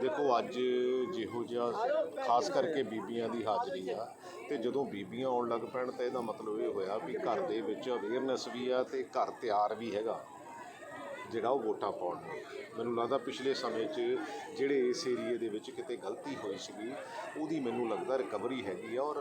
ਦੇਖੋ ਅੱਜ ਜਿਹੋ ਜਿਹਾ ਖਾਸ ਕਰਕੇ ਬੀਬੀਆਂ ਦੀ ਹਾਜ਼ਰੀ ਆ ਤੇ ਜਦੋਂ ਬੀਬੀਆਂ ਆਉਣ ਲੱਗ ਪੈਣ ਤਾਂ ਇਹਦਾ ਮਤਲਬ ਇਹ ਹੋਇਆ ਵੀ ਘਰ ਦੇ ਵਿੱਚ ਅਵੇਅਰਨੈਸ ਵੀ ਆ ਤੇ ਘਰ ਤਿਆਰ ਵੀ ਹੈਗਾ ਜਿਹੜਾ ਉਹ ਵੋਟਾਂ ਪਾਉਣ ਨੂੰ। ਮੈਨੂੰ ਲੱਗਦਾ ਪਿਛਲੇ ਸਮੇਂ 'ਚ ਜਿਹੜੇ ਇਸ ਏਰੀਏ ਦੇ ਵਿੱਚ ਕਿਤੇ ਗਲਤੀ ਹੋਈ ਸੀਗੀ ਉਹਦੀ ਮੈਨੂੰ ਲੱਗਦਾ ਰਿਕਵਰੀ ਹੈਗੀ ਆ ਔਰ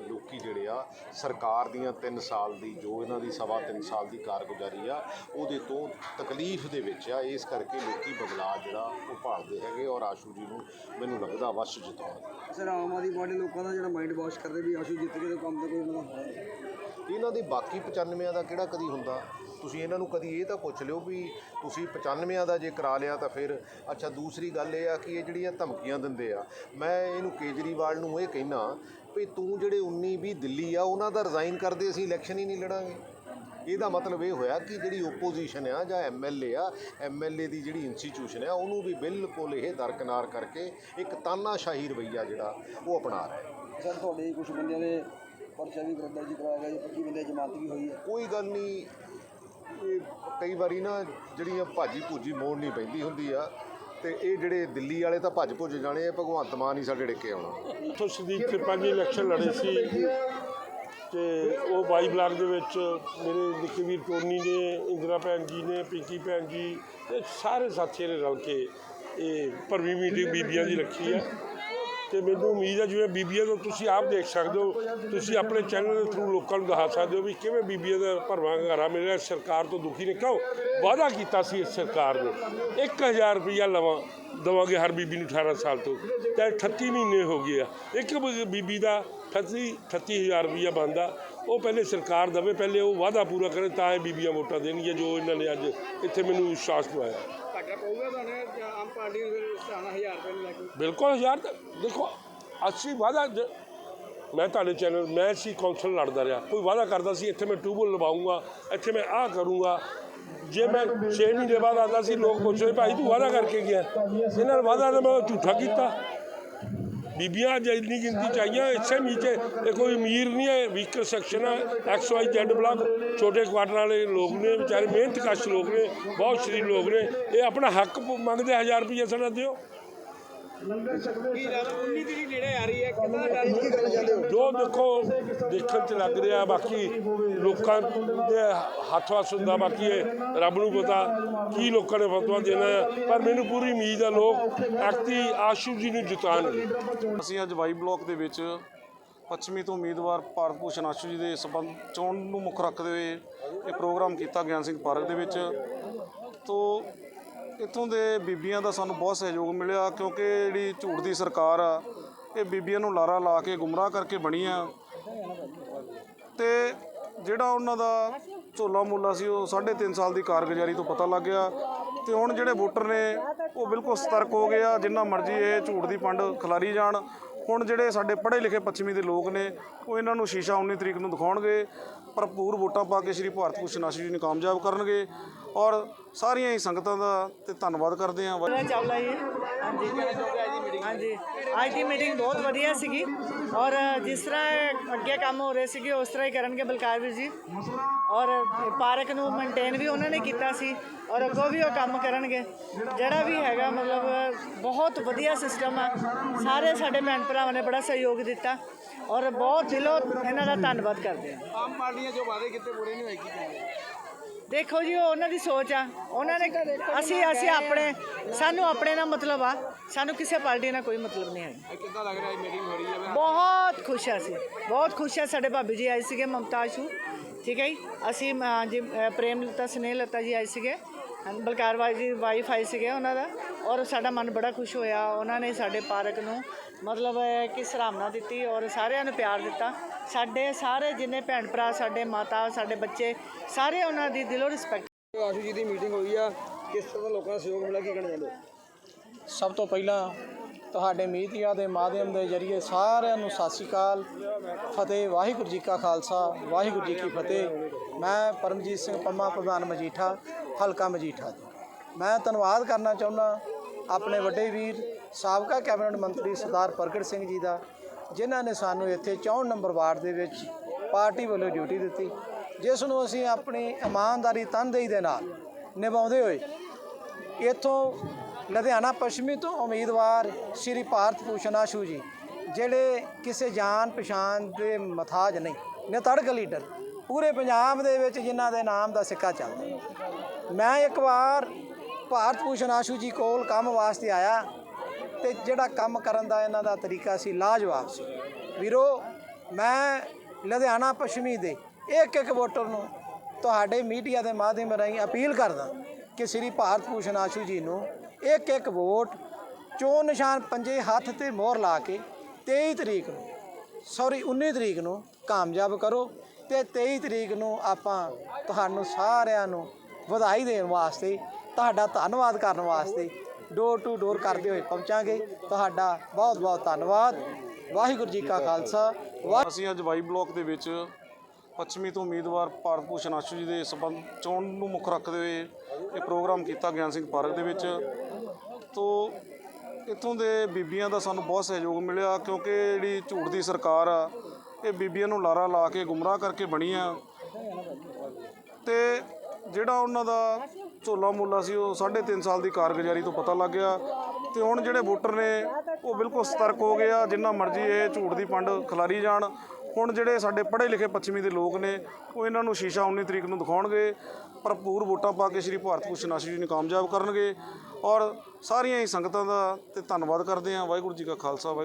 ਲੋਕੀ ਜਿਹੜੇ ਆ ਸਰਕਾਰ ਦੀਆਂ 3 ਸਾਲ ਦੀ ਜੋ ਇਹਨਾਂ ਦੀ ਸਵਾ 3 ਸਾਲ ਦੀ ਕਾਰਗੁਜ਼ਾਰੀ ਆ ਉਹਦੇ ਤੋਂ ਤਕਲੀਫ ਦੇ ਵਿੱਚ ਆ ਇਸ ਕਰਕੇ ਲੋਕੀ ਬਦਲਾਅ ਜਿਹੜਾ ਉਹ ਭਾਲਦੇ ਹੈਗੇ ਔਰ ਆਸ਼ੂ ਜੀ ਨੂੰ ਮੈਨੂੰ ਲੱਗਦਾ ਵਸ਼ ਜਿਤਾਉਣਗੇ ਸਰ ਆਮ ਆਦਮੀ ਪਾਰਟੀ ਲੋਕਾਂ ਦਾ ਜਿਹੜਾ ਮਾਈਂਡ ਵਾਸ਼ ਕਰਦੇ ਵੀ ਆਸ਼ੂ ਜਿੱਤ ਕੇ ਤਾਂ ਕੰਮ ਤਾਂ ਕੋਈ ਨਹੀਂ। ਇਹਨਾਂ ਦੇ ਬਾਕੀ 95 ਦਾ ਕਿਹੜਾ ਕਦੀ ਹੁੰਦਾ ਤੁਸੀਂ ਇਹਨਾਂ ਨੂੰ ਕਦੀ ਇਹ ਤਾਂ ਪੁੱਛ ਲਿਓ ਵੀ ਤੁਸੀਂ 95 ਦਾ ਜੇ ਕਰਾ ਲਿਆ ਤਾਂ ਫਿਰ ਅੱਛਾ ਦੂਸਰੀ ਗੱਲ ਇਹ ਆ ਕਿ ਇਹ ਜਿਹੜੀਆਂ ਧਮਕੀਆਂ ਦਿੰਦੇ ਆ ਮੈਂ ਇਹਨੂੰ ਕੇਜਰੀਵਾਲ ਨੂੰ ਇਹ ਕਹਿਣਾ ਵੀ ਤੂੰ ਜਿਹੜੇ 19 20 ਦਿੱਲੀ ਆ ਉਹਨਾਂ ਦਾ ਰਿਜ਼ਾਈਨ ਕਰਦੇ ਅਸੀਂ ਇਲੈਕਸ਼ਨ ਹੀ ਨਹੀਂ ਲੜਾਂਗੇ। ਇਹਦਾ ਮਤਲਬ ਇਹ ਹੋਇਆ ਕਿ ਜਿਹੜੀ ਓਪੋਜੀਸ਼ਨ ਆ ਜਾਂ ਐਮਐਲਏ ਆ ਐਮਐਲਏ ਦੀ ਜਿਹੜੀ ਇੰਸਟੀਚਿਊਸ਼ਨ ਆ ਉਹਨੂੰ ਵੀ ਬਿਲਕੁਲ ਇਹ ਦਰਕਨਾਰ ਕਰਕੇ ਇੱਕ ਤਾਨਾਸ਼ਾਹੀ ਰਵਈਆ ਜਿਹੜਾ ਉਹ ਅਪਣਾ ਰਿਹਾ ਸਰ ਤੁਹਾਡੇ ਕੁਝ ਬੰਦਿਆਂ ਦੇ ਪਰਚਾ ਵੀ ਗ੍ਰਿਫਤਾਰ ਜੀ ਕਰਾਇਆ ਗਿਆ ਜੀ 25 ਬੰਦੇ ਜਮਾਨਤ ਵੀ ਹੋਈ ਹੈ। ਕੋਈ ਗੱਲ ਨਹੀਂ ਇਹ ਕਈ ਵਾਰੀ ਨਾ ਜਿਹੜੀਆਂ ਭਾਜੀ ਭੂਜੀ ਮੋੜਨੀ ਪੈਂਦੀ ਹੁੰਦੀ ਆ ਤੇ ਇਹ ਜਿਹੜੇ ਦਿੱਲੀ ਵਾਲੇ ਤਾਂ ਭੱਜ ਭੁੱਜ ਜਾਣੇ ਆ, ਭਗਵੰਤ ਮਾਨ ਹੀ ਸਾਡੇ ਡਿੱਕੇ ਆਉਣਾ। ਉੱਥੋਂ ਸੰਦੀਪ ਤਿਰਪਾਲ ਜੀ ਇਲੈਕਸ਼ਨ ਲੜੇ ਸੀ। ਤੇ ਉਹ ਬਾਈ ਬਲਾਕ ਦੇ ਵਿੱਚ ਮੇਰੇ ਨਿੱਕੇ ਵੀਰ ਟੋਨੀ ਨੇ, ਇੰਦਰਾ ਭੈਣ ਜੀ ਨੇ, ਪਿੰਕੀ ਭੈਣ ਜੀ, ਤੇ ਸਾਰੇ ਸਾਥੀਆਂ ਨੇ ਰਲ ਕੇ ਇਹ ਭਰਵੀਂ ਮੀਟਿੰਗ ਬੀਬੀਆਂ ਦੀ ਰੱਖੀ ਹੈ ਤੇ ਮੈਨੂੰ ਉਮੀਦ ਹੈ ਜਿਵੇਂ ਬੀਬੀਆਂ ਤੋਂ ਤੁਸੀਂ ਆਪ ਦੇਖ ਸਕਦੇ ਹੋ, ਤੁਸੀਂ ਆਪਣੇ ਚੈਨਲ ਦੇ ਥਰੂ ਲੋਕਾਂ ਨੂੰ ਦਿਖਾ ਸਕਦੇ ਹੋ ਵੀ ਕਿਵੇਂ ਬੀਬੀਆਂ ਦਾ ਭਰਵਾਂ ਘਾਰਾ ਮਿਲਿਆ ਸਰਕਾਰ ਤੋਂ ਦੁਖੀ ਨੇ। ਕਿਉਂ? ਵਾਅਦਾ ਕੀਤਾ ਸੀ ਇਸ ਸਰਕਾਰ ਨੇ। 1000 ਰੁਪਇਆ ਲਵਾਂ, ਦਵਾਂਗੇ ਹਰ ਬੀਬੀ ਨੂੰ 18 ਸਾਲ ਤੋਂ। ਤੇ 38 ਮਹੀਨੇ ਹੋ ਗਏ ਆ। ਇੱਕ ਬ- ਬੀਬੀ ਦਾ 38 38000 ਰੁਪਇਆ ਬਣਦਾ। ਉਹ ਪਹਿਲੇ ਸਰਕਾਰ ਦਵੇ, ਪਹਿਲੇ ਉਹ ਵਾਅਦਾ ਪੂਰਾ ਕਰੇ, ਤਾਂ ਇਹ ਬੀਬੀਆਂ ਵੋਟਾਂ ਦੇਣਗੀਆਂ ਜੋ ਇਹਨਾਂ ਨੇ ਅੱਜ ਇੱਥੇ ਮੈਨੂੰ ਵਿਸ਼ਵਾਸ ਦਵਾਇਆ। ਪਾਰਟੀ ਨੂੰ ਫਿਰ 1000 ਰੁਪਏ ਲੈ ਕੇ ਬਿਲਕੁਲ ਯਾਰ ਤਾਂ ਦੇਖੋ, ਅਸੀਂ ਵਾਅਦਾ ਮੈਂ ਤੁਹਾਡੇ ਚੈਨਲ ਮੈਂ ਸੀ ਕੌਂਸਲ ਲੜਦਾ ਰਿਹਾ। ਕੋਈ ਵਾਅਦਾ ਕਰਦਾ ਸੀ, ਇੱਥੇ ਮੈਂ ਟਿਊਬਲ ਲਵਾਉਂਗਾ, ਇੱਥੇ ਮੈਂ ਆਹ ਕਰੂੰਗਾ। ਜੇ ਮੈਂ 6 ਮਹੀਨੇ ਬਾਅਦ ਆਉਂਦਾ ਸੀ, ਲੋਕ ਪੁੱਛਦੇ, ਭਾਈ ਤੂੰ ਵਾਅਦਾ ਕਰਕੇ ਗਿਆ? ਇਹਨਾਂ ਨੇ ਵਾਅਦਾ ਤਾਂ ਮੈਂ ਝੂਠਾ ਕੀਤਾ। ਬੀਬੀਆਂ ਅੱਜ ਇੰਨੀ ਗਿਣਤੀ ਚਾਹੀਆਂ ਇਸੇ ਨੀਚੇ ਇਹ ਕੋਈ ਅਮੀਰ ਨਹੀਂ ਹੈ ਵੀਕਰ ਸੈਕਸ਼ਨ ਹੈ ਐਕਸ ਵਾਈ ਜ਼ੈਡ ਬਲਾਕ ਛੋਟੇ ਕੁਆਟਰ ਵਾਲੇ ਲੋਕ ਨੇ, ਵਿਚਾਰੇ ਮਿਹਨਤ ਕਸ਼ ਲੋਕ ਨੇ, ਬਹੁਤ ਸ਼ਰੀਰ ਲੋਕ ਨੇ, ਇਹ ਆਪਣਾ ਹੱਕ ਮੰਗਦੇ 1000 ਰੁਪਏ ਸਾਡਾ ਦਿਓ। ਜੋ ਦੇਖੋ ਦੇਖਣ ਚ ਲੱਗ ਰਿਹਾ ਬਾਕੀ ਲੋਕਾਂ ਦੇ ਹੱਥ ਵਸ ਹੁੰਦਾ ਬਾਕੀ ਇਹ ਰੱਬ ਨੂੰ ਪਤਾ ਕੀ ਲੋਕਾਂ ਨੇ ਫਤਵਾ ਦੇਣਾ ਹੈ ਪਰ ਮੈਨੂੰ ਪੂਰੀ ਉਮੀਦ ਹੈ ਲੋਕ ਐਕਤੀ ਆਸ਼ੂ ਜੀ ਨੂੰ ਜਿਤਾਣਗੇ। ਅਸੀਂ ਅੱਜ ਵਾਈ ਬਲਾਕ ਦੇ ਵਿੱਚ ਪੱਛਮੀ ਤੋਂ ਉਮੀਦਵਾਰ ਭਾਰਤ ਭੂਸ਼ਣ ਆਸ਼ੂ ਜੀ ਦੇ ਸਬੰਧ ਚੋਣ ਨੂੰ ਮੁੱਖ ਰੱਖਦੇ ਹੋਏ ਇਹ ਪ੍ਰੋਗਰਾਮ ਕੀਤਾ ਗਿਆਨ ਸਿੰਘ ਪਾਰਕ ਦੇ ਵਿੱਚ। ਤੋਂ ਇੱਥੋਂ ਦੇ ਬੀਬੀਆਂ ਦਾ ਸਾਨੂੰ ਬਹੁਤ ਸਹਿਯੋਗ ਮਿਲਿਆ ਕਿਉਂਕਿ ਜਿਹੜੀ ਝੂਠ ਦੀ ਸਰਕਾਰ ਆ, ਇਹ ਬੀਬੀਆਂ ਨੂੰ ਲਾਰਾ ਲਾ ਕੇ ਗੁੰਮਰਾਹ ਕਰਕੇ ਬਣੀ ਆ। ਤੇ ਜਿਹੜਾ ਉਹਨਾਂ ਦਾ ਝੋਲਾ ਮੁੱਲਾ ਸੀ, ਉਹ 3.5 ਸਾਲ ਦੀ ਕਾਰਗੁਜ਼ਾਰੀ ਤੋਂ ਪਤਾ ਲੱਗ ਗਿਆ। ਤੇ ਹੁਣ ਜਿਹੜੇ ਵੋਟਰ ਨੇ, ਉਹ ਬਿਲਕੁਲ ਸਤਰਕ ਹੋ ਗਏ ਆ, ਜਿੰਨਾ ਮਰਜ਼ੀ ਇਹ ਝੂਠ ਦੀ ਪੰਡ ਖਿਲਾਰੀ ਜਾਣ। ਹੁਣ ਜਿਹੜੇ ਸਾਡੇ ਪੜ੍ਹੇ ਲਿਖੇ ਪੱਛਮੀ ਦੇ ਲੋਕ ਨੇ, ਉਹ ਇਹਨਾਂ ਨੂੰ ਸ਼ੀਸ਼ਾ 19 ਤਰੀਕ ਨੂੰ ਦਿਖਾਉਣਗੇ, ਭਰਪੂਰ ਵੋਟਾਂ ਪਾ ਕੇ ਸ਼੍ਰੀ ਭਾਰਤ ਭੂਸ਼ਣ ਆਸ਼ੂ ਜੀ ਨੂੰ ਕਾਮਯਾਬ ਕਰਨਗੇ ਔਰ ਸਾਰੀਆਂ ਹੀ ਸੰਗਤਾਂ ਦਾ ਤੇ ਧੰਨਵਾਦ ਕਰਦੇ ਹਾਂ। ਮੇਰਾ ਚਾਵਲਾ ਜੀ। ਹਾਂਜੀ। ਹਾਂਜੀ। ਅੱਜ ਦੀ ਮੀਟਿੰਗ ਬਹੁਤ ਵਧੀਆ ਸੀਗੀ ਔਰ ਜਿਸ ਤਰ੍ਹਾਂ ਅੱਗੇ ਕੰਮ ਹੋ ਰਹੇ ਸੀਗੇ, ਉਸ ਤਰ੍ਹਾਂ ਹੀ ਕਰਨਗੇ ਬਲਕਾਰ ਵੀਰ ਜੀ। ਔਰ ਪਾਰਕ ਨੂੰ ਮੇਨਟੇਨ ਵੀ ਉਹਨਾਂ ਨੇ ਕੀਤਾ ਸੀ ਔਰ ਅੱਗੋਂ ਵੀ ਉਹ ਕੰਮ ਕਰਨਗੇ। ਜਿਹੜਾ ਵੀ ਹੈਗਾ ਮਤਲਬ ਬਹੁਤ ਵਧੀਆ ਸਿਸਟਮ ਆ। ਸਾਰੇ ਸਾਡੇ ਭੈਣ ਭਰਾਵਾਂ ਨੇ ਬੜਾ ਸਹਿਯੋਗ ਦਿੱਤਾ ਔਰ ਬਹੁਤ ਦਿਲੋਂ ਇਹਨਾਂ ਦਾ ਧੰਨਵਾਦ ਕਰਦੇ ਹਾਂ। ਆਮ ਪਾਰਟੀਆਂ ਜੋ ਵਾਅਦੇ ਕੀਤੇ ਪੂਰੇ ਨਹੀਂ ਹੋਏ ਕੀ ਕਹਿੰਦੇ ਦੇਖੋ ਜੀ ਉਹ ਉਹਨਾਂ ਦੀ ਸੋਚ ਆ। ਉਹਨਾਂ ਨੇ ਅਸੀਂ ਅਸੀਂ ਆਪਣੇ ਸਾਨੂੰ ਆਪਣੇ ਨਾਲ ਮਤਲਬ ਆ। ਸਾਨੂੰ ਕਿਸੇ ਪਾਰਟੀ ਨਾਲ ਕੋਈ ਮਤਲਬ ਨਹੀਂ ਹੈ ਇਹ ਕਿੱਦਾਂ ਲੱਗ ਰਿਹਾ ਮੀਟਿੰਗ ਹੋ ਰਹੀ ਹੈ? ਬਹੁਤ ਖੁਸ਼ ਆ ਅਸੀਂ। ਬਹੁਤ ਖੁਸ਼ ਆ ਸਾਡੇ ਭਾਬੀ ਜੀ ਆਏ ਸੀਗੇ ਮਮਤਾਜੂ ਠੀਕ ਹੈ ਜੀ? ਅਸੀਂ ਅ, ਜੀ ਅ, ਪ੍ਰੇਮ ਲਤਾ ਸਨੇਹ ਲਤਾ ਜੀ ਆਏ ਸੀਗੇ। ਬਲਕਾਰ ਬਾਈ ਜੀ ਵਾਈਫ ਆਈ ਸੀਗੇ ਉਹਨਾਂ ਦਾ। ਔਰ ਸਾਡਾ ਮਨ ਬੜਾ ਖੁਸ਼ ਹੋਇਆ। ਉਹਨਾਂ ਨੇ ਸਾਡੇ ਪਾਰਕ ਨੂੰ ਮਤਲਬ ਹੈ ਕਿ ਸਰਾਹਨਾ ਦਿੱਤੀ ਔਰ ਸਾਰਿਆਂ ਨੂੰ ਪਿਆਰ ਦਿੱਤਾ। ਸਾਡੇ ਸਾਰੇ ਜਿੰਨੇ ਭੈਣ ਭਰਾ ਸਾਡੇ ਮਾਤਾ ਸਾਡੇ ਬੱਚੇ ਸਾਰੇ ਉਹਨਾਂ ਦੀ ਦਿਲੋਂ ਰਿਸਪੈਕਟ ਆਸ਼ੂ ਜੀ ਦੀ ਮੀਟਿੰਗ ਹੋਈ ਆ। ਕਿਸ ਤਰ੍ਹਾਂ ਦਾ ਲੋਕਾਂ ਦਾ ਸਹਿਯੋਗ ਮਿਲਿਆ? ਕੀ ਕਹਿਣਾ ਚਾਹੁੰਦੇ ਹੋ? ਸਭ ਤੋਂ ਪਹਿਲਾਂ ਤੁਹਾਡੇ ਮੀਡੀਆ ਦੇ ਮਾਧਿਅਮ ਦੇ ਜ਼ਰੀਏ ਸਾਰਿਆਂ ਨੂੰ ਸਤਿ ਸ਼੍ਰੀ ਅਕਾਲ। ਫਤਿਹ, ਵਾਹਿਗੁਰੂ ਜੀ ਕਾ ਖਾਲਸਾ, ਵਾਹਿਗੁਰੂ ਜੀ ਕੀ ਫਤਿਹ। ਮੈਂ ਪਰਮਜੀਤ ਸਿੰਘ ਪੰਮਾ, ਪ੍ਰਧਾਨ ਮਜੀਠਾ, ਹਲਕਾ ਮਜੀਠਾ ਮੈਂ ਧੰਨਵਾਦ ਕਰਨਾ ਚਾਹੁੰਦਾ ਆਪਣੇ ਵੱਡੇ ਵੀਰ, ਸਾਬਕਾ ਕੈਬਨਿਟ ਮੰਤਰੀ ਸਰਦਾਰ ਪ੍ਰਗਟ ਸਿੰਘ ਜੀ ਦਾ, ਜਿਨ੍ਹਾਂ ਨੇ ਸਾਨੂੰ ਇੱਥੇ 64 ਨੰਬਰ ਵਾਰਡ ਦੇ ਵਿੱਚ ਪਾਰਟੀ ਵੱਲੋਂ ਡਿਊਟੀ ਦਿੱਤੀ, ਜਿਸ ਨੂੰ ਅਸੀਂ ਆਪਣੀ ਇਮਾਨਦਾਰੀ ਤਨਦੇਹੀ ਦੇ ਨਾਲ ਨਿਭਾਉਂਦੇ ਹੋਏ ਇੱਥੋਂ ਲੁਧਿਆਣਾ ਪੱਛਮੀ ਤੋਂ ਉਮੀਦਵਾਰ ਸ਼੍ਰੀ ਭਾਰਤ ਭੂਸ਼ਣ ਆਸ਼ੂ ਜੀ, ਜਿਹੜੇ ਕਿਸੇ ਜਾਣ ਪਛਾਣ ਦੇ ਮਥਾਜ ਨਹੀਂ ਨਿਤੜਕ ਲੀਡਰ ਪੂਰੇ ਪੰਜਾਬ ਦੇ ਵਿੱਚ ਜਿਨ੍ਹਾਂ ਦੇ ਨਾਮ ਦਾ ਸਿੱਕਾ ਚੱਲਦਾ ਮੈਂ ਇੱਕ ਵਾਰ ਭਾਰਤ ਭੂਸ਼ਣ ਆਸ਼ੂ ਜੀ ਕੋਲ ਕੰਮ ਵਾਸਤੇ ਆਇਆ ਤੇ ਜਿਹੜਾ ਕੰਮ ਕਰਨ ਦਾ ਇਹਨਾਂ ਦਾ ਤਰੀਕਾ ਸੀ ਲਾਜਵਾਬ ਸੀ। ਵੀਰੋ, ਮੈਂ ਲੁਧਿਆਣਾ ਪੱਛਮੀ ਦੇ ਇੱਕ ਇੱਕ ਵੋਟਰ ਨੂੰ ਤੁਹਾਡੇ ਮੀਡੀਆ ਦੇ ਮਾਧਿਅਮ ਰਾਹੀਂ ਅਪੀਲ ਕਰਦਾ ਕਿ ਸ੍ਰੀ ਭਾਰਤ ਭੂਸ਼ਣ ਆਸ਼ੂ ਜੀ ਨੂੰ ਇੱਕ ਇੱਕ ਵੋਟ, ਚੋਣ ਨਿਸ਼ਾਨ ਪੰਜੇ ਹੱਥ ਤੇ ਮੋਹਰ ਲਾ ਕੇ 23 ਤਰੀਕ ਨੂੰ, ਸੌਰੀ 19 ਤਰੀਕ ਨੂੰ ਕਾਮਯਾਬ ਕਰੋ ਤੇ 23 ਤਰੀਕ ਨੂੰ ਆਪਾਂ ਤੁਹਾਨੂੰ ਸਾਰਿਆਂ ਨੂੰ ਵਧਾਈ ਦੇਣ ਵਾਸਤੇ, ਤੁਹਾਡਾ ਧੰਨਵਾਦ ਕਰਨ ਵਾਸਤੇ ਡੋਰ ਟੂ ਡੋਰ ਕਰਦੇ ਹੋਏ ਪਹੁੰਚਾਂਗੇ। ਤੁਹਾਡਾ ਬਹੁਤ ਬਹੁਤ ਧੰਨਵਾਦ। ਵਾਹਿਗੁਰੂ ਜੀ ਕਾ ਖਾਲਸਾ, ਵਾਹਿ ਅਸੀਂ ਅੱਜ ਵਾਈ ਬਲਾਕ ਦੇ ਵਿੱਚ ਪੱਛਮੀ ਤੋਂ ਉਮੀਦਵਾਰ ਭਾਰਤ ਭੂਸ਼ਣ ਆਸ਼ੂ ਜੀ ਦੇ ਸਬੰਧ ਚੋਣ ਨੂੰ ਮੁੱਖ ਰੱਖਦੇ ਹੋਏ ਇਹ ਪ੍ਰੋਗਰਾਮ ਕੀਤਾ ਗਿਆਨ ਸਿੰਘ ਪਾਰਕ ਦੇ ਵਿੱਚ। ਤੋਂ ਇੱਥੋਂ ਦੇ ਬੀਬੀਆਂ ਦਾ ਸਾਨੂੰ ਬਹੁਤ ਸਹਿਯੋਗ ਮਿਲਿਆ ਕਿਉਂਕਿ ਜਿਹੜੀ ਝੂਠ ਦੀ ਸਰਕਾਰ ਆ, ਇਹ ਬੀਬੀਆਂ ਨੂੰ ਲਾਰਾ ਲਾ ਕੇ ਗੁੰਮਰਾਹ ਕਰਕੇ ਬਣੀ ਆ। ਤੇ ਜਿਹੜਾ ਉਹਨਾਂ ਦਾ ਝੋਲਾ ਮੋਲਾ ਸੀ, ਉਹ 3.5 ਸਾਲ ਦੀ ਕਾਰਗੁਜ਼ਾਰੀ ਤੋਂ ਪਤਾ ਲੱਗ ਗਿਆ। ਤੇ ਹੁਣ ਜਿਹੜੇ ਵੋਟਰ ਨੇ, ਉਹ ਬਿਲਕੁਲ ਸਤਰਕ ਹੋ ਗਏ ਆ, ਜਿੰਨਾ ਮਰਜ਼ੀ ਇਹ ਝੂਠ ਦੀ ਪੰਡ ਖਿਲਾਰੀ ਜਾਣ। ਹੁਣ ਜਿਹੜੇ ਸਾਡੇ ਪੜ੍ਹੇ ਲਿਖੇ ਪੱਛਮੀ ਦੇ ਲੋਕ ਨੇ, ਉਹ ਇਹਨਾਂ ਨੂੰ ਸ਼ੀਸ਼ਾ 19 ਤਰੀਕ ਨੂੰ ਦਿਖਾਉਣਗੇ, ਭਰਪੂਰ ਵੋਟਾਂ ਪਾ ਕੇ ਸ਼੍ਰੀ ਭਾਰਤ ਭੂਸ਼ਣ ਆਸ਼ੂ ਜੀ ਨੂੰ ਕਾਮਯਾਬ ਕਰਨਗੇ ਔਰ ਸਾਰੀਆਂ ਹੀ ਸੰਗਤਾਂ ਦਾ ਤੇ ਧੰਨਵਾਦ ਕਰਦੇ ਹਾਂ। ਵਾਹਿਗੁਰੂ ਜੀ ਕਾ ਖਾਲਸਾ ਵਾਹਿਗੁਰੂ